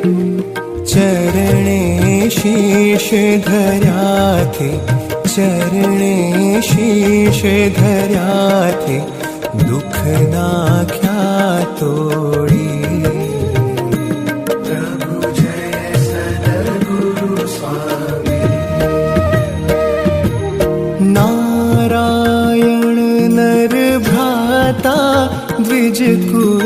चरणे शीश धराथे चरणे शीश धराथे दुख नाख्या तोडी. नारायण नर भ्राता द्विजकु